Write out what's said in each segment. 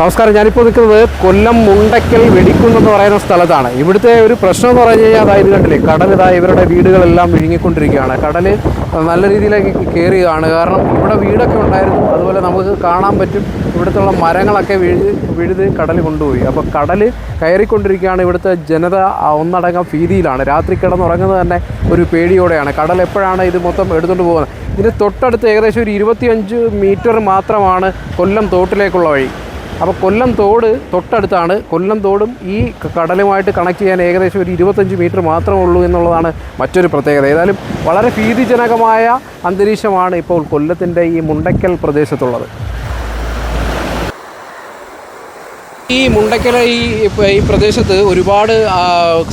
നമസ്കാരം. ഞാനിപ്പോൾ നിൽക്കുന്നത് കൊല്ലം മുണ്ടയ്ക്കൽ വെടിക്കുന്ന് എന്ന് പറയുന്ന സ്ഥലത്താണ്. ഇവിടുത്തെ ഒരു പ്രശ്നം എന്ന് പറഞ്ഞു കഴിഞ്ഞാൽ അതായത് കണ്ടില്ലേ കടൽ ഇതാ ഇവരുടെ വീടുകളെല്ലാം വിഴുങ്ങിക്കൊണ്ടിരിക്കുകയാണ്. കടൽ നല്ല രീതിയിലേക്ക് കയറുകയാണ് കാരണം ഇവിടെ വീടൊക്കെ ഉണ്ടായിരുന്നു. അതുപോലെ നമുക്ക് കാണാൻ പറ്റും ഇവിടുത്തെ മരങ്ങളൊക്കെ വിഴുത് വിഴുത് കടൽ കൊണ്ടുപോയി. അപ്പോൾ കടൽ കയറിക്കൊണ്ടിരിക്കുകയാണ് ഇവിടുത്തെ ജനത ഒന്നടങ്കം ഭീതിയിലാണ്. രാത്രി കിടന്നുറങ്ങുന്നത് തന്നെ ഒരു പേടിയോടെയാണ്. കടൽ എപ്പോഴാണ് ഇത് മൊത്തം എടുത്തുകൊണ്ട് പോകുന്നത്? ഇതിന് തൊട്ടടുത്ത് ഏകദേശം ഒരു ഇരുപത്തിയഞ്ച് മീറ്റർ മാത്രമാണ് കൊല്ലം തോട്ടിലേക്കുള്ള വഴി. അപ്പോൾ കൊല്ലം തോട് തൊട്ടടുത്താണ്. കൊല്ലം തോടും ഈ കടലുമായിട്ട് കണക്ട് ചെയ്യാൻ ഏകദേശം ഒരു ഇരുപത്തഞ്ച് മീറ്റർ മാത്രമേ ഉള്ളൂ എന്നുള്ളതാണ് മറ്റൊരു പ്രത്യേകത. ഏതായാലും വളരെ ഭീതിജനകമായ അന്തരീക്ഷമാണ് ഇപ്പോൾ കൊല്ലത്തിന്റെ ഈ മുണ്ടയ്ക്കൽ പ്രദേശത്തുള്ളത്. ഈ മുണ്ടയ്ക്കൽ ഈ ഈ പ്രദേശത്ത് ഒരുപാട്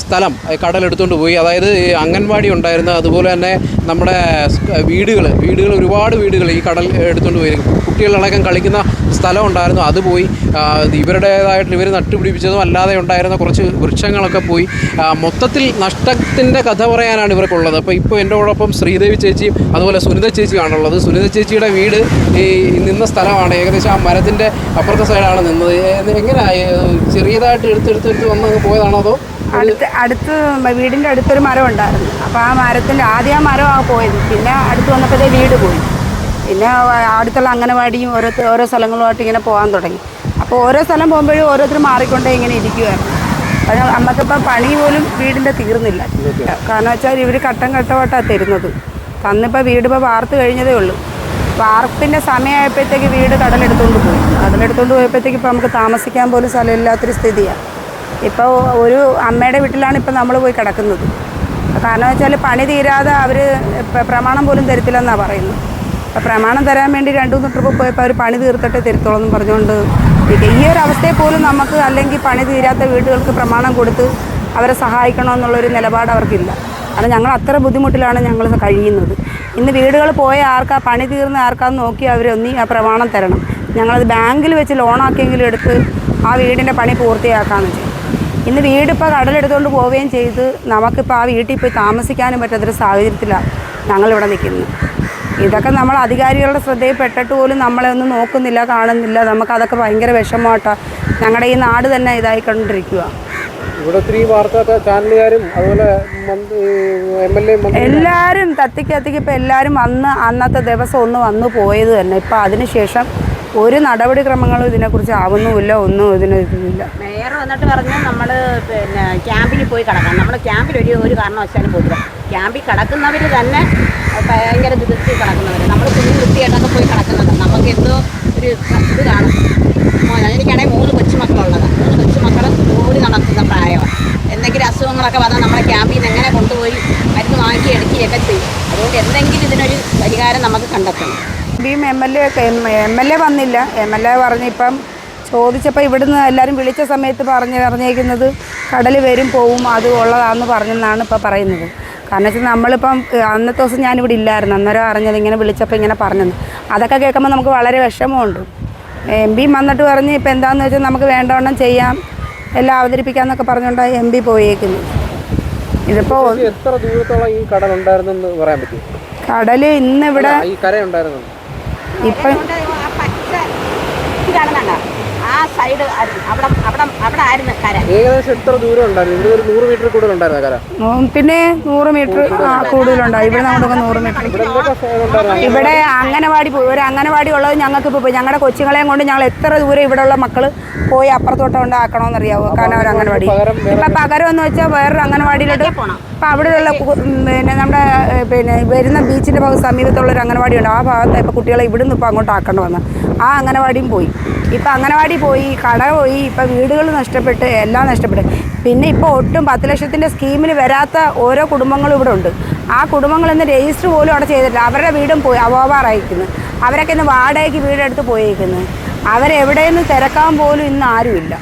സ്ഥലം കടലെടുത്തുകൊണ്ട് പോയി. അതായത് അംഗൻവാടി ഉണ്ടായിരുന്നു അതുപോലെ തന്നെ നമ്മുടെ വീടുകൾ വീടുകൾ ഒരുപാട് വീടുകൾ ഈ കടൽ എടുത്തുകൊണ്ട് പോയി കുട്ടികളടക്കം കളിക്കുന്ന സ്ഥലം ഉണ്ടായിരുന്നു. അത് പോയി ഇവരുടേതായിട്ട് ഇവർ നട്ടുപിടിപ്പിച്ചതും അല്ലാതെ ഉണ്ടായിരുന്ന കുറച്ച് വൃക്ഷങ്ങളൊക്കെ പോയി. മൊത്തത്തിൽ നഷ്ടത്തിന്റെ കഥ പറയാനാണ് ഇവർക്കുള്ളത്. അപ്പോൾ ഇപ്പോൾ എന്റെ കൂടൊപ്പം ശ്രീദേവി ചേച്ചിയും അതുപോലെ സുനിത ചേച്ചിയാണുള്ളത് സുനിത ചേച്ചിയുടെ വീട് ഈ നിന്ന സ്ഥലമാണ്. ഏകദേശം ആ മരത്തിന്റെ അപ്പുറത്തെ സൈഡാണ് നിന്നത്. എങ്ങനെയായി? എങ്ങനെയാ ചെറിയതായിട്ട് എടുത്തെടുത്തെടുത്ത് വന്ന് പോയതാണോ അതോ? അടുത്ത് അടുത്ത് വീടിന്റെ അടുത്തൊരു മരം ഉണ്ടായിരുന്നു. അപ്പോൾ ആ മരത്തിന്റെ ആദ്യം ആ മരമാണ് പോയത്. പിന്നെ അടുത്ത് വന്നപ്പോഴത്തെ വീട് പോയി. പിന്നെ അടുത്തുള്ള അംഗനവാടിയും ഓരോ ഓരോ സ്ഥലങ്ങളുമായിട്ട് ഇങ്ങനെ പോകാൻ തുടങ്ങി. അപ്പോൾ ഓരോ സ്ഥലം പോകുമ്പോഴും ഓരോരുത്തർ മാറിക്കൊണ്ടേ ഇങ്ങനെ ഇരിക്കുമായിരുന്നു അത് നമുക്കിപ്പോൾ പണി പോലും വീടിന്റെ തീർന്നില്ല. കാരണം വെച്ചാൽ ഇവർ ഘട്ടം ഘട്ടമായിട്ടാണ് തരുന്നത്. തന്നിപ്പോൾ വീട് ഇപ്പോൾ വാർത്ത് കഴിഞ്ഞതേ ഉള്ളൂ. വാർപ്പിന്റെ സമയമായപ്പോഴത്തേക്ക് വീട് കടലെടുത്തുകൊണ്ട് പോയി. കടലെടുത്തുകൊണ്ട് പോയപ്പോഴത്തേക്ക് ഇപ്പോൾ നമുക്ക് താമസിക്കാൻ പോലും സ്ഥലമില്ലാത്തൊരു സ്ഥിതിയാണ്. ഇപ്പോൾ ഒരു അമ്മയുടെ വീട്ടിലാണ് ഇപ്പോൾ നമ്മൾ പോയി കിടക്കുന്നത്. കാരണം വെച്ചാൽ പണി തീരാതെ അവർ പ്രമാണം പോലും തരത്തില്ലെന്നാണ് പറയുന്നത്. പ്രമാണം തരാൻ വേണ്ടി രണ്ടു മൂന്ന് ട്രിപ്പ് പോയപ്പോൾ അവർ പണി തീർത്തിട്ടേ തരത്തുള്ളൂ എന്ന് പറഞ്ഞുകൊണ്ട്. ഈ ഒരു അവസ്ഥയെ പോലും നമുക്ക് അല്ലെങ്കിൽ പണി തീരാത്ത വീടുകൾക്ക് പ്രമാണം കൊടുത്ത് അവരെ സഹായിക്കണമെന്നുള്ളൊരു നിലപാട് അവർക്കില്ല. കാരണം ഞങ്ങൾ അത്ര ബുദ്ധിമുട്ടിലാണ് ഞങ്ങൾ കഴിയുന്നത്. ഇന്ന് വീടുകൾ പോയ ആർക്കാ പണി തീർന്ന ആർക്കാന്ന് നോക്കി അവരൊന്നി ആ പ്രമാണം തരണം. ഞങ്ങളത് ബാങ്കിൽ വെച്ച് ലോണാക്കിയെങ്കിലും എടുത്ത് ആ വീടിന്റെ പണി പൂർത്തിയാക്കാമെന്ന് വെച്ചു ഇന്ന് വീടിപ്പോൾ കടലെടുത്തുകൊണ്ട് പോവുകയും ചെയ്ത് നമുക്കിപ്പോൾ ആ വീട്ടിൽ പോയി താമസിക്കാനും പറ്റാത്തൊരു സാഹചര്യത്തിലാണ് ഞങ്ങളിവിടെ നിൽക്കുന്നത്. ഇതൊക്കെ നമ്മൾ അധികാരികളുടെ ശ്രദ്ധയിൽ പെട്ടിട്ട് പോലും നമ്മളെ ഒന്നും നോക്കുന്നില്ല കാണുന്നില്ല. നമുക്ക് നമുക്കതൊക്കെ ഭയങ്കര വിഷമമായിട്ടാണ് ഞങ്ങളുടെ ഈ നാട് തന്നെ ഇതായിക്കൊണ്ടിരിക്കുക ഇവിടെ ഒത്തിരി വാർത്താ ചാനലുകാരും അതുപോലെ എല്ലാവരും തത്തിക്ക് തത്തിക്ക് ഇപ്പോൾ എല്ലാവരും വന്ന് അന്നത്തെ ദിവസം ഒന്ന് വന്നു പോയത് തന്നെ. ഇപ്പം അതിനുശേഷം ഒരു നടപടിക്രമങ്ങളും ഇതിനെക്കുറിച്ച് ആവുന്നുമില്ല ഒന്നും ഇതിന് ഇതില്ല മേയർ വന്നിട്ട് പറഞ്ഞു നമ്മൾ പിന്നെ ക്യാമ്പിൽ പോയി കിടക്കാം നമ്മൾ ക്യാമ്പിൽ ഒരു ഒരു കാരണവശാലും പോകില്ല ക്യാമ്പിൽ കിടക്കുന്നവർ തന്നെ ഭയങ്കര ദുരിതത്തിൽ കിടക്കുന്നവർ നമ്മൾ കുഞ്ഞു വൃത്തിയായിട്ടൊക്കെ പോയി കിടക്കുന്നത് നമുക്ക് എന്തോ ഒരു ഇത് കാണും. എനിക്കാണെങ്കിൽ മൂന്ന് കൊച്ചുമക്കളുള്ളതാണ് മൂന്ന് കൊച്ചുമക്കൾ ഓടി നടക്കുന്ന പ്രായമാണ് എന്തെങ്കിലും അസുഖങ്ങളൊക്കെ വന്നാൽ നമ്മളെ ക്യാമ്പിൽ നിന്ന് എങ്ങനെ കൊണ്ടുപോയി മരുന്ന് വാങ്ങി എടുക്കുകയൊക്കെ ചെയ്യും. അതുകൊണ്ട് എന്തെങ്കിലും ഇതിനൊരു പരിഹാരം നമുക്ക് കണ്ടെത്തണം. M M L A M L A വന്നില്ല. എം എൽ എ പറഞ്ഞിപ്പം ചോദിച്ചപ്പോൾ ഇവിടുന്ന് എല്ലാവരും വിളിച്ച സമയത്ത് പറഞ്ഞ് പറഞ്ഞേക്കുന്നത് കടൽ വരും പോവും അത് ഉള്ളതാണെന്ന് പറഞ്ഞെന്നാണ് ഇപ്പോൾ പറയുന്നത്. കാരണം വെച്ചാൽ നമ്മളിപ്പം അന്നത്തെ ദിവസം ഞാനിവിടെ ഇല്ലായിരുന്നു. അന്നേരം അറിഞ്ഞത് ഇങ്ങനെ വിളിച്ചപ്പോൾ ഇങ്ങനെ പറഞ്ഞത് അതൊക്കെ കേൾക്കുമ്പോൾ നമുക്ക് വളരെ വിഷമമുണ്ട്. എം പി വന്നിട്ട് പറഞ്ഞ് ഇപ്പം എന്താണെന്ന് വെച്ചാൽ നമുക്ക് വേണ്ടവണ്ണം ചെയ്യാം എല്ലാം അവതരിപ്പിക്കാമെന്നൊക്കെ പറഞ്ഞുകൊണ്ടാണ് എം പി പോയേക്കുന്നത് ഇതിപ്പോൾ എത്ര ദൂരത്തോളം ഈ കടൽ ഉണ്ടായിരുന്നെന്ന് പറയാൻ പറ്റും കടൽ ഇന്നിവിടെ ഈ കര ഉണ്ടായിരുന്നു ഇപ്പം ആ സൈഡ് അവിടെ അവിടെ അവിടെ ആയിരുന്നു കര. ഏകദേശം എത്ര ദൂരം ഉണ്ടായിരുന്നു. ഇവിടെ ഒരു നൂറ് മീറ്റർ കൂടുതൽ ഉണ്ടായിരുന്നു കര. പിന്നെ നൂറ് മീറ്റർ ആ കൂടുതലുണ്ടാവും ഇവിടെ നമ്മുടെ നൂറ് മീറ്റർ ഇവിടെ അംഗനവാടി പോയി ഒരു അംഗനവാടി ഉള്ളത് ഞങ്ങൾക്ക് ഇപ്പോൾ ഞങ്ങളുടെ കൊച്ചുങ്ങളെയും കൊണ്ട് ഞങ്ങൾ എത്ര ദൂരം ഇവിടെയുള്ള മക്കൾ പോയി അപ്പുറത്തോട്ട് കൊണ്ടാക്കണമെന്നറിയാവോ കാരണം ഒരു അംഗനവാടി. ഇപ്പം പകരം എന്ന് വെച്ചാൽ വേറൊരു അംഗനവാടിയിലോട്ട് ഇപ്പം അവിടെയുള്ള പിന്നെ നമ്മുടെ പിന്നെ വരുന്ന ബീച്ചിന്റെ ഭാഗത്ത് സമീപത്തുള്ള ഒരു അംഗനവാടി ഉണ്ട് ആ ഭാഗത്ത് ഇപ്പോൾ കുട്ടികളെ ഇവിടുന്ന് ഇപ്പോൾ അങ്ങോട്ട് ആക്കേണ്ടി ആ അംഗനവാടിയും പോയി. ഇപ്പോൾ അംഗനവാടി പോയി കട പോയി ഇപ്പം വീടുകൾ നഷ്ടപ്പെട്ട് എല്ലാം നഷ്ടപ്പെട്ട്. പിന്നെ ഇപ്പോൾ ഒട്ടും പത്ത് ലക്ഷത്തിന്റെ സ്കീമിന് വരാത്ത ഓരോ കുടുംബങ്ങളും ഇവിടെ ഉണ്ട്. ആ കുടുംബങ്ങൾ ഇന്ന് രജിസ്റ്റർ പോലും അവിടെ ചെയ്തിട്ടില്ല. അവരുടെ വീടും പോയി അവാവാറായിരിക്കുന്നു. അവരൊക്കെ ഇന്ന് വാടകയ്ക്ക് വീടെടുത്ത് പോയിരിക്കുന്നു അവരെവിടെയെന്ന് തിരക്കാൻ പോലും ഇന്ന് ആരുമില്ല.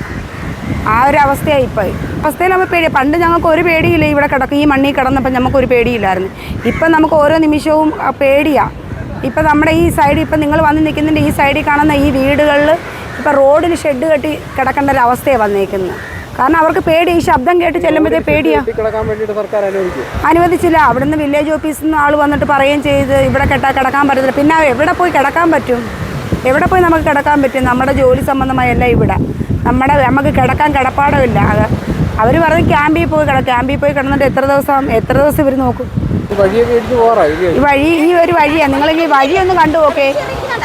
ആ ഒരു അവസ്ഥയായി ഇപ്പോൾ അവസ്ഥയിൽ നമ്മൾ പേടി. പണ്ട് ഞങ്ങൾക്ക് ഒരു പേടിയില്ല ഇവിടെ കിടക്കും ഈ മണ്ണിൽ കിടന്നപ്പോൾ നമുക്ക് ഒരു പേടിയില്ലായിരുന്നു. ഇപ്പം നമുക്ക് ഓരോ നിമിഷവും ആ, പേടിയാ. ഇപ്പം നമ്മുടെ ഈ സൈഡിൽ ഇപ്പം നിങ്ങൾ വന്ന് നിൽക്കുന്നതിന്റെ ഈ സൈഡിൽ കാണുന്ന ഈ വീടുകളിൽ ഇപ്പം റോഡിന് ഷെഡ് കെട്ടി കിടക്കേണ്ട ഒരു അവസ്ഥയാണ് വന്നേക്കുന്നത് കാരണം അവർക്ക് പേടി. ഈ ശബ്ദം കേട്ട് ചെല്ലുമ്പോഴത്തെ പേടിയാ. അനുവദിച്ചില്ല. അവിടുന്ന് വില്ലേജ് ഓഫീസിൽ നിന്ന് ആൾ വന്നിട്ട് പറയുകയും ചെയ്ത് ഇവിടെ കെട്ടാ കിടക്കാൻ പറ്റത്തില്ല. പിന്നെ എവിടെ പോയി കിടക്കാൻ പറ്റും? എവിടെ പോയി നമുക്ക് കിടക്കാൻ പറ്റും? നമ്മുടെ ജോലി സംബന്ധമായല്ല ഇവിടെ. നമ്മുടെ നമുക്ക് കിടക്കാൻ കിടപ്പാടമില്ല. അത് അവർ പറഞ്ഞ് ക്യാമ്പിൽ പോയി കിടക്കാം ക്യാമ്പിൽ പോയി കിടന്നിട്ട് എത്ര ദിവസം എത്ര ദിവസം ഇവർ നോക്കും? ഈ വഴി? ഈ ഒരു വഴിയാണ് നിങ്ങൾ ഈ വഴി ഒന്ന് കണ്ടു നോക്കേ.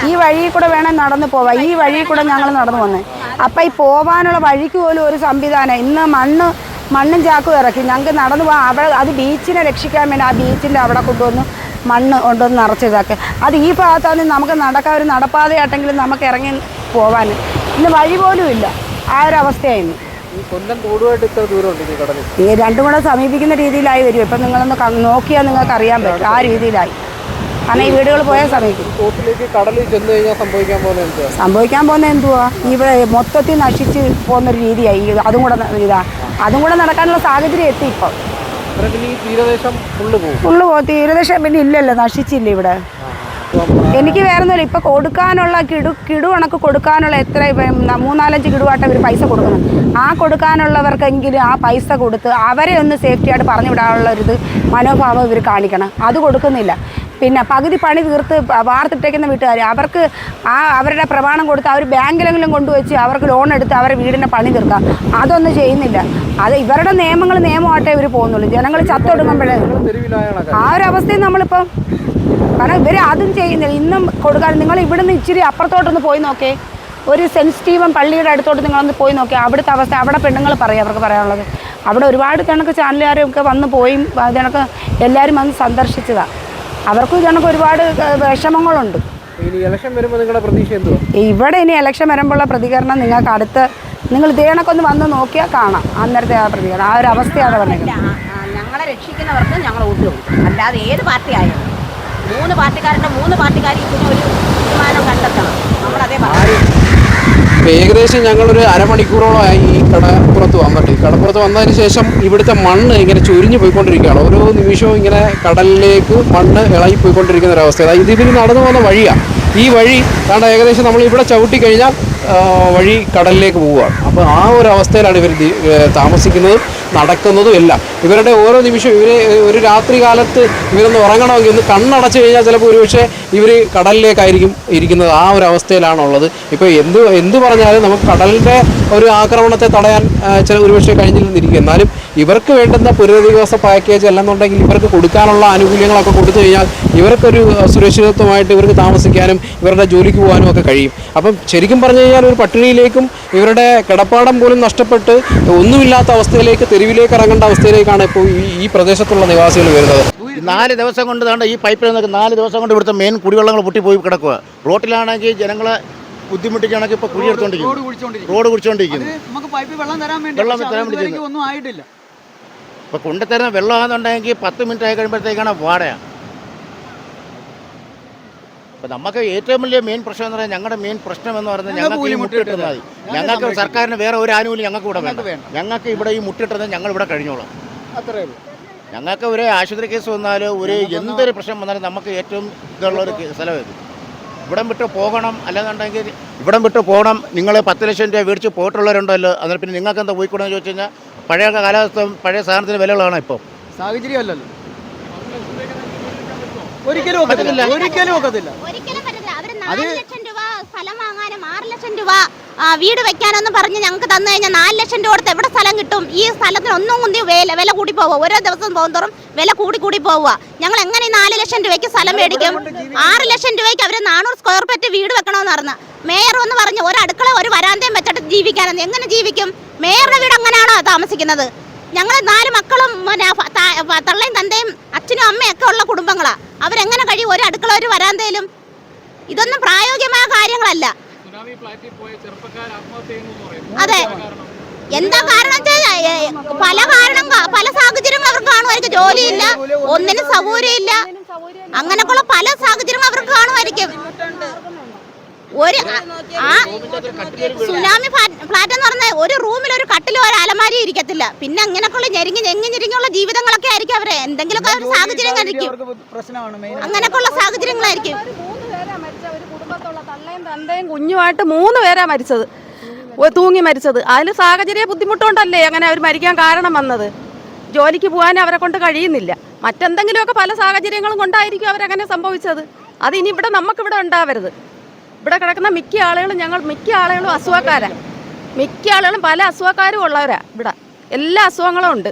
ഈ വഴിയിൽ കൂടെ വേണം നടന്നു പോവാം ഈ വഴിയിൽ കൂടെ ഞങ്ങൾ നടന്നു വന്നേ അപ്പം ഈ പോവാനുള്ള വഴിക്ക് പോലും ഒരു സംവിധാനം. ഇന്ന് മണ്ണ് മണ്ണും ചാക്കും ഇറക്കി. ഞങ്ങൾക്ക് നടന്നു പോകാം അവിടെ അത് ബീച്ചിനെ രക്ഷിക്കാൻ വേണ്ടി ആ ബീച്ചിന്റെ അവിടെ കൊണ്ടുവന്ന് മണ്ണ് കൊണ്ടുവന്ന് നിറച്ചതൊക്കെ. അത് ഈ ഭാഗത്താണെങ്കിൽ നമുക്ക് നടക്കാൻ ഒരു നടപ്പാതയായിട്ടെങ്കിലും നമുക്ക് ഇറങ്ങി പോവാൻ. ഇന്ന് വഴി പോലും ഇല്ല. ആ ഒരു അവസ്ഥയായിരുന്നു. ഈ കൊല്ലം തോടുമായിട്ട് ഇത്ര ദൂരമുണ്ട് കടലിൽ ഈ രണ്ടും കൂടെ സമീപിക്കുന്ന രീതിയിലായി വരും. ഇപ്പം നിങ്ങളൊന്ന് നോക്കിയാൽ നിങ്ങൾക്ക് അറിയാൻ പറ്റും. ആ രീതിയിലായി. കാരണം ഈ വീടുകൾ പോയാൽ സമീപിക്കും തോട്ടിലേക്ക് കടലിൽ ചെന്ന് കഴിഞ്ഞാൽ സംഭവിക്കാൻ പോകുന്നത് എന്തുവാ? സംഭവിക്കാൻ പോകുന്ന എന്തുവാ? ഇവിടെ മൊത്തത്തിൽ നശിച്ച് പോകുന്നൊരു രീതിയായി. ഈ അതും കൂടെ ന- ഇതാ. അതും കൂടെ നടക്കാനുള്ള സാഹചര്യം എത്തി ഇപ്പോൾ അന്നേരം പിന്നെ ഈ തീരദേശം ഫുള്ള് പോകും. ഫുള്ള് പോ തീരദേശം പിന്നെ ഇല്ലല്ലോ. നശിച്ചില്ല ഇവിടെ? എനിക്ക് വേറെ ഒന്നുമില്ല ഇപ്പൊ കൊടുക്കാനുള്ള കിടു കിടു കണക്ക് കൊടുക്കാനുള്ള എത്ര മൂന്നാലഞ്ച് കിടുവായിട്ട് ഇവർ പൈസ കൊടുക്കണം ആ കൊടുക്കാനുള്ളവർക്കെങ്കിലും ആ പൈസ കൊടുത്ത് അവരെ ഒന്ന് സേഫ്റ്റി ആയിട്ട് പറഞ്ഞു വിടാനുള്ള ഒരു ഇത് മനോഭാവം ഇവർ കാണിക്കണം. അത് കൊടുക്കുന്നില്ല. പിന്നെ പകുതി പണി തീർത്ത് വാർത്തിട്ടേക്കുന്ന വീട്ടുകാർ അവർക്ക് ആ അവരുടെ പ്രമാണം കൊടുത്ത് അവർ ബാങ്കിലെങ്കിലും കൊണ്ടുവച്ച് അവർക്ക് ലോൺ എടുത്ത് അവരുടെ വീടിന്റെ പണി തീർക്കാം. അതൊന്നും ചെയ്യുന്നില്ല. അത് ഇവരുടെ നിയമങ്ങൾ നിയമമായിട്ടേ ഇവർ പോകുന്നുള്ളൂ. ജനങ്ങൾ ചത്തൊടുങ്ങുമ്പോഴേ. ആ ഒരു അവസ്ഥയിൽ നമ്മളിപ്പം കാരണം ഇവർ അതും ചെയ്യുന്നില്ല. ഇന്നും കൊടുക്കാൻ നിങ്ങൾ ഇവിടുന്ന് ഇച്ചിരി അപ്പുറത്തോട്ടൊന്ന് പോയി നോക്കേ. ഒരു സെൻസിറ്റീവൻ സ്റ്റീവൻ പള്ളിയുടെ അടുത്തോട്ട് നിങ്ങളൊന്ന് പോയി നോക്കി. അവിടുത്തെ അവസ്ഥ അവിടെ പെണ്ണുങ്ങൾ പറയും അവർക്ക് പറയാനുള്ളത്. അവിടെ ഒരുപാട് കണക്ക് ചാനലുകാരും ഒക്കെ വന്ന് പോയി കണക്ക് എല്ലാവരും വന്ന് സന്ദർശിച്ചതാണ് അവർക്കും ഇതിനൊക്കെ ഒരുപാട് വിഷമങ്ങളുണ്ട്. ഇവിടെ ഇനി ഇലക്ഷൻ വരുമ്പോഴുള്ള പ്രതികരണം നിങ്ങൾക്ക് അടുത്ത് നിങ്ങൾ ഇതേ കണക്കൊന്ന് വന്ന് നോക്കിയാൽ കാണാം. അന്നേരത്തെ ആ പ്രതികരണം ആ ഒരു അവസ്ഥയാണ് പറഞ്ഞത് ഞങ്ങളെ രക്ഷിക്കുന്നവർക്ക് ഞങ്ങൾ വോട്ട് കൊടുക്കും. അല്ലാതെ ഏത് പാർട്ടി ആയാലും മൂന്ന് പാർട്ടിക്കാരുടെ മൂന്ന് പാർട്ടിക്കാർ ഇതിന് ഒരു തീരുമാനം കണ്ടെത്തണം. നമ്മളതേ ഏകദേശം ഞങ്ങളൊരു അരമണിക്കൂറോളമായി ഈ കടപ്പുറത്ത് വന്നിട്ട്. കടപ്പുറത്ത് വന്നതിന് ശേഷം ഇവിടുത്തെ മണ്ണ് ഇങ്ങനെ ചുരിഞ്ഞു പോയിക്കൊണ്ടിരിക്കുകയാണ്. ഓരോ നിമിഷവും ഇങ്ങനെ കടലിലേക്ക് മണ്ണ് ഇളകി പോയിക്കൊണ്ടിരിക്കുന്ന ഒരു അവസ്ഥ ഇത് ഇതിന് നടന്നു പോകുന്ന വഴിയാണ് ഈ വഴി കാരണം ഏകദേശം നമ്മൾ ഇവിടെ ചവിട്ടി കഴിഞ്ഞാൽ വഴി കടലിലേക്ക് പോവുകയാണ്. അപ്പോൾ ആ ഒരു അവസ്ഥയിലാണ് ഇവർ താമസിക്കുന്നതും. നടക്കുന്നതും എല്ലാം. ഇവരുടെ ഓരോ നിമിഷവും ഇവർ ഒരു രാത്രി കാലത്ത് ഇവരൊന്ന് ഉറങ്ങണമെങ്കിൽ ഒന്ന് കണ്ണടച്ചു കഴിഞ്ഞാൽ ചിലപ്പോൾ ഒരുപക്ഷെ ഇവർ കടലിലേക്കായിരിക്കും ഇരിക്കുന്നത്. ആ ഒരു അവസ്ഥയിലാണുള്ളത്. ഇപ്പോൾ എന്ത് എന്ത് പറഞ്ഞാലും നമുക്ക് കടലിന്റെ ഒരു ആക്രമണത്തെ തടയാൻ ചില ഒരുപക്ഷെ കഴിഞ്ഞിരുന്നിരിക്കും. എന്നാലും ഇവർക്ക് വേണ്ടുന്ന പുനരധിവാസ പാക്കേജ് അല്ലെന്നുണ്ടെങ്കിൽ ഇവർക്ക് കൊടുക്കാനുള്ള ആനുകൂല്യങ്ങളൊക്കെ കൊടുത്തു കഴിഞ്ഞാൽ ഇവർക്കൊരു സുരക്ഷിതത്വമായിട്ട് ഇവർക്ക് താമസിക്കാനും ഇവരുടെ ജോലിക്ക് പോകാനും ഒക്കെ കഴിയും. അപ്പം ശരിക്കും പറഞ്ഞു കഴിഞ്ഞാൽ ഒരു പട്ടിണിയിലേക്കും ഇവരുടെ കിടപ്പാടം പോലും നഷ്ടപ്പെട്ട് ഒന്നുമില്ലാത്ത അവസ്ഥയിലേക്ക് തെരുവിലേക്ക് ഇറങ്ങേണ്ട അവസ്ഥയിലേക്കാണ് ഇപ്പോൾ ഈ ഈ പ്രദേശത്തുള്ള നിവാസികൾ വരുന്നത്. നാല് ദിവസം കൊണ്ട് താണ്ട് ഈ പൈപ്പിൽ നിന്നൊക്കെ നാല് ദിവസം കൊണ്ട് ഇവിടുത്തെ മെയിൻ കുടിവെള്ളങ്ങൾ പൊട്ടിപ്പോയി കിടക്കുക റോട്ടിലാണെങ്കിൽ ജനങ്ങളെ ബുദ്ധിമുട്ടിക്കുകയാണെങ്കിൽ ഇപ്പോൾ കുഴി എടുത്തോണ്ടിരിക്കും റോഡ് പൈപ്പിൽ വെള്ളം തരാൻ വേണ്ടി ഒന്നും ആയിട്ടില്ല. ഇപ്പോൾ കൊണ്ടുതരുന്ന വെള്ളമാണെന്നുണ്ടെങ്കിൽ പത്ത് മിനിറ്റ് ആയി കഴിയുമ്പോഴത്തേക്കാണ് വാടയാണ് ഇപ്പം നമുക്ക് ഏറ്റവും വലിയ മെയിൻ പ്രശ്നം എന്ന് പറഞ്ഞാൽ ഞങ്ങളുടെ മെയിൻ പ്രശ്നം എന്ന് പറയുന്നത് ഞങ്ങൾക്ക് ഈ മുട്ടിട്ടത്. മതി. ഞങ്ങൾക്ക് സർക്കാരിന് വേറെ ഒരു ആനുകൂല്യം ഞങ്ങൾക്ക് ഇവിടെ വേണം ഞങ്ങൾക്ക് ഇവിടെ ഈ മുട്ടിട്ടത് ഞങ്ങൾ ഇവിടെ കഴിഞ്ഞോളാം. അത്രേ ഉള്ളൂ. ഞങ്ങൾക്ക് ഒരു ആശുപത്രി കേസ് വന്നാലോ ഒരു എന്തൊരു പ്രശ്നം വന്നാലും നമുക്ക് ഏറ്റവും ഇതുള്ള ഒരു സ്ഥലം ഇത്. ഇവിടം വിട്ട് പോകണം അല്ലെന്നുണ്ടെങ്കിൽ ഇവിടം വിട്ട് പോകണം. നിങ്ങൾ പത്ത് ലക്ഷം രൂപ മേടിച്ച് പോയിട്ടുള്ളവരുണ്ടല്ലോ അതിന് പിന്നെ നിങ്ങൾക്ക് എന്താ പോയിക്കൂടെന്ന് ചോദിച്ചു കഴിഞ്ഞാൽ പഴയ കാലാവസ്ഥ പഴയ സാധനത്തിന് വിലകളാണ് ഇപ്പോൾ. സാഹചര്യമല്ലല്ലോ ഒരിക്കലും ഒക്കത്തില്ല. ഒരിക്കലും ഒക്കത്തില്ല. നാല് ലക്ഷം രൂപ സ്ഥലം വാങ്ങാനും ആറ് ലക്ഷം രൂപ. വീട് വെക്കാനെന്ന് പറഞ്ഞ് ഞങ്ങൾക്ക് തന്നു കഴിഞ്ഞാൽ നാല് ലക്ഷം രൂപ കൊടുത്ത് എവിടെ സ്ഥലം കിട്ടും? ഈ സ്ഥലത്തിന് ഒന്നും കുന്തി വില വില കൂടി പോവുക. ഓരോ ദിവസം പോകുന്തോറും വില കൂടി കൂടി പോവുക. ഞങ്ങൾ എങ്ങനെ നാല് ലക്ഷം രൂപയ്ക്ക് സ്ഥലം മേടിക്കും? ആറ് ലക്ഷം രൂപയ്ക്ക് അവർ നാനൂറ് സ്ക്വയർ ഫീറ്റ് വീട് വെക്കണമെന്ന് പറഞ്ഞു. മേയർ എന്ന് പറഞ്ഞ് ഒരു അടുക്കള ഒരു വരാന്തയും വെച്ചിട്ട് ജീവിക്കാനെന്ന്. എങ്ങനെ ജീവിക്കും? മേയറുടെ വീട് അങ്ങനെയാണോ താമസിക്കുന്നത്? ഞങ്ങൾ നാല് മക്കളും തള്ളയും തന്തയും അച്ഛനും അമ്മയും ഒക്കെ ഉള്ള കുടുംബങ്ങളാണ് അവരെങ്ങനെ കഴിയും? ഒരു അടുക്കള ഒരു വരാന്തയിലും? ഇതൊന്നും പ്രായോഗികമായ കാര്യങ്ങളല്ല. അതെ. എന്താ കാരണം? പല കാരണം പല സാഹചര്യങ്ങൾ അവർക്ക് കാണുമായിരിക്കും. ജോലിയില്ല ഒന്നിനും സൗകര്യമില്ല. അങ്ങനെയൊക്കെയുള്ള പല സാഹചര്യങ്ങൾ അവർക്ക് കാണുമായിരിക്കും. ഒരു ആ സുനാമി ഫ്ലാറ്റ് എന്ന് പറഞ്ഞാൽ ഒരു റൂമിൽ ഒരു കട്ടിലും ഒരു അലമാരി ഇരിക്കത്തില്ല. പിന്നെ അങ്ങനെയൊക്കെയുള്ള ഞെരുങ്ങി ഞെങ്ങി ഞെരുങ്ങിയുള്ള ജീവിതങ്ങളൊക്കെ ആയിരിക്കും അവരെ. എന്തെങ്കിലുമൊക്കെ ഒരു സാഹചര്യം കണ്ടിരിക്കും അങ്ങനെയൊക്കെയുള്ള സാഹചര്യങ്ങളായിരിക്കും. മൂന്ന് പേരാ മരിച്ച ഒരു കുടുംബത്തുള്ള തള്ളയും തന്തയും കുഞ്ഞുമായിട്ട് മൂന്ന് പേരാ മരിച്ചത്. തൂങ്ങി മരിച്ചത്. അതിന് സാഹചര്യ ബുദ്ധിമുട്ടുകൊണ്ടല്ലേ അങ്ങനെ അവർ മരിക്കാൻ കാരണം വന്നത്? ജോലിക്ക് പോകാൻ അവരെ കൊണ്ട് കഴിയുന്നില്ല. മറ്റെന്തെങ്കിലുമൊക്കെ പല സാഹചര്യങ്ങളും കൊണ്ടായിരിക്കും അവരങ്ങനെ സംഭവിച്ചത്. അത് ഇനി ഇവിടെ നമുക്കിവിടെ ഉണ്ടാവരുത്. ഇവിടെ കിടക്കുന്ന മിക്ക ആളുകളും ഞങ്ങൾ മിക്ക ആളുകളും അസുഖക്കാരാ. മിക്ക ആളുകളും പല അസുഖക്കാരും ഉള്ളവരാ ഇവിടെ. എല്ലാ അസുഖങ്ങളും ഉണ്ട്.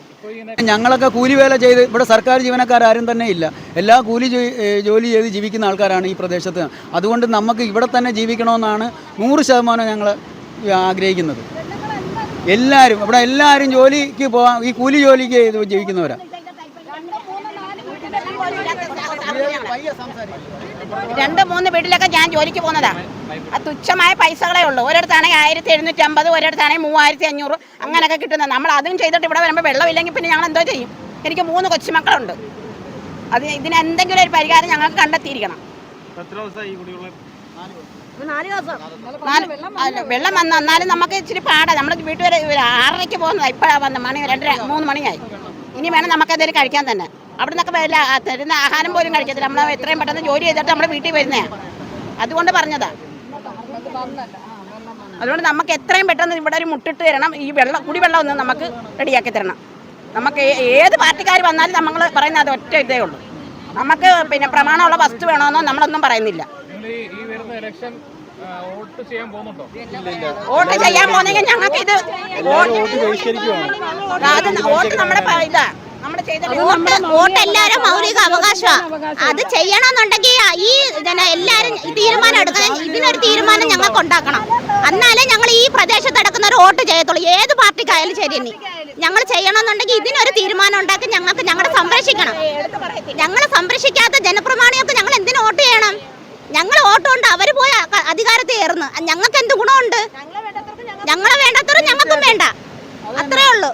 ഞങ്ങളൊക്കെ കൂലിവേല ചെയ്ത് ഇവിടെ സർക്കാർ ജീവനക്കാരും തന്നെ ഇല്ല. എല്ലാ കൂലി ജോലി ചെയ്ത് ജീവിക്കുന്ന ആൾക്കാരാണ് ഈ പ്രദേശത്ത്. അതുകൊണ്ട് നമുക്ക് ഇവിടെ തന്നെ ജീവിക്കണമെന്നാണ് നൂറ് ശതമാനം ഞങ്ങൾ ആഗ്രഹിക്കുന്നത്. എല്ലാവരും ഇവിടെ എല്ലാവരും ജോലിക്ക് പോകാൻ ഈ കൂലി ജോലിക്ക് ചെയ്ത് ജീവിക്കുന്നവരാണ് രണ്ട് മൂന്ന് വീട്ടിലൊക്കെ ഞാൻ ജോലിക്ക് പോകുന്നതാ. ആ തുച്ഛമായ പൈസകളേ ഉള്ളൂ. ഒരിടത്താണെങ്കിൽ ആയിരത്തി എഴുന്നൂറ്റി അമ്പത് ഒരിടത്താണെങ്കിൽ മൂവായിരത്തി അഞ്ഞൂറ് അങ്ങനെയൊക്കെ കിട്ടുന്നത് നമ്മൾ അതും ചെയ്തിട്ട് ഇവിടെ വരുമ്പോൾ വെള്ളമില്ലെങ്കിൽ പിന്നെ ഞങ്ങൾ എന്തോ ചെയ്യും. എനിക്ക് മൂന്ന് കൊച്ചുമക്കളുണ്ട്. അത് ഇതിന് എന്തെങ്കിലും ഒരു പരിഹാരം ഞങ്ങൾക്ക് കണ്ടെത്തിയിരിക്കണം. വെള്ളം വന്ന് എന്നാലും നമുക്ക് ഇച്ചിരി പാടാ. നമ്മൾ വീട്ടുകാർ ആറരയ്ക്ക് പോകുന്നതാ. ഇപ്പോഴാണ് വന്ന മണി രണ്ടര മൂന്ന് മണിയായി. ഇനി വേണം നമുക്കെന്തെങ്കിലും കഴിക്കാൻ തന്നെ. അവിടെ നിന്നൊക്കെ വരില്ല തരുന്ന ആഹാരം പോലും കഴിക്കത്തില്ല. നമ്മൾ എത്രയും പെട്ടെന്ന് ജോലി ചെയ്തിട്ട് നമ്മുടെ വീട്ടിൽ വരുന്നേ അതുകൊണ്ട് പറഞ്ഞതാ. അതുകൊണ്ട് നമുക്ക് എത്രയും പെട്ടെന്ന് ഇവിടെ ഒരു മുട്ടിട്ട് തരണം. ഈ വെള്ളം കുടിവെള്ളം ഒന്ന് നമുക്ക് റെഡിയാക്കി തരണം. നമുക്ക് ഏത് പാർട്ടിക്കാർ വന്നാലും നമ്മൾ പറയുന്നത് അത് ഒറ്റ ഇതേ ഉള്ളൂ. നമുക്ക് പിന്നെ പ്രമാണമുള്ള വസ്തു വേണമെന്നോ നമ്മളൊന്നും പറയുന്നില്ല. വോട്ട് ചെയ്യാൻ പോകുന്നെങ്കിൽ ഞങ്ങൾക്ക് ഇത് വോട്ട് നമ്മുടെ ഇതാ. വോട്ട് എല്ലാവരും മൗലിക അവകാശമാണ് അത് ചെയ്യണമെന്നുണ്ടെങ്കിൽ ഈ എല്ലാരും എല്ലാവരും തീരുമാനം എടുക്കണം ഇതിനൊരു തീരുമാനം ഞങ്ങൾക്ക് ഉണ്ടാക്കണം. എന്നാലേ ഞങ്ങൾ ഈ പ്രദേശത്ത് ഒരു വോട്ട് ചെയ്യത്തുള്ളൂ. ഏത് പാർട്ടിക്കായാലും ശരി ഇനി. ഞങ്ങൾ ചെയ്യണമെന്നുണ്ടെങ്കിൽ ഇതിനൊരു തീരുമാനം ഉണ്ടാക്കി ഞങ്ങൾക്ക് ഞങ്ങളെ സംരക്ഷിക്കണം. ഞങ്ങളെ സംരക്ഷിക്കാത്ത ജനപ്രമാണികൾക്ക് ഞങ്ങൾ എന്തിനു വോട്ട് ചെയ്യണം? ഞങ്ങൾ വോട്ട് കൊണ്ട് അവർ പോയി അധികാരത്തിൽ ഏറുന്നു. ഞങ്ങൾക്ക് എന്ത് ഗുണമുണ്ട്? ഞങ്ങളെ വേണ്ടത്ര ഞങ്ങൾക്കും വേണ്ട. അത്രേ ഉള്ളൂ.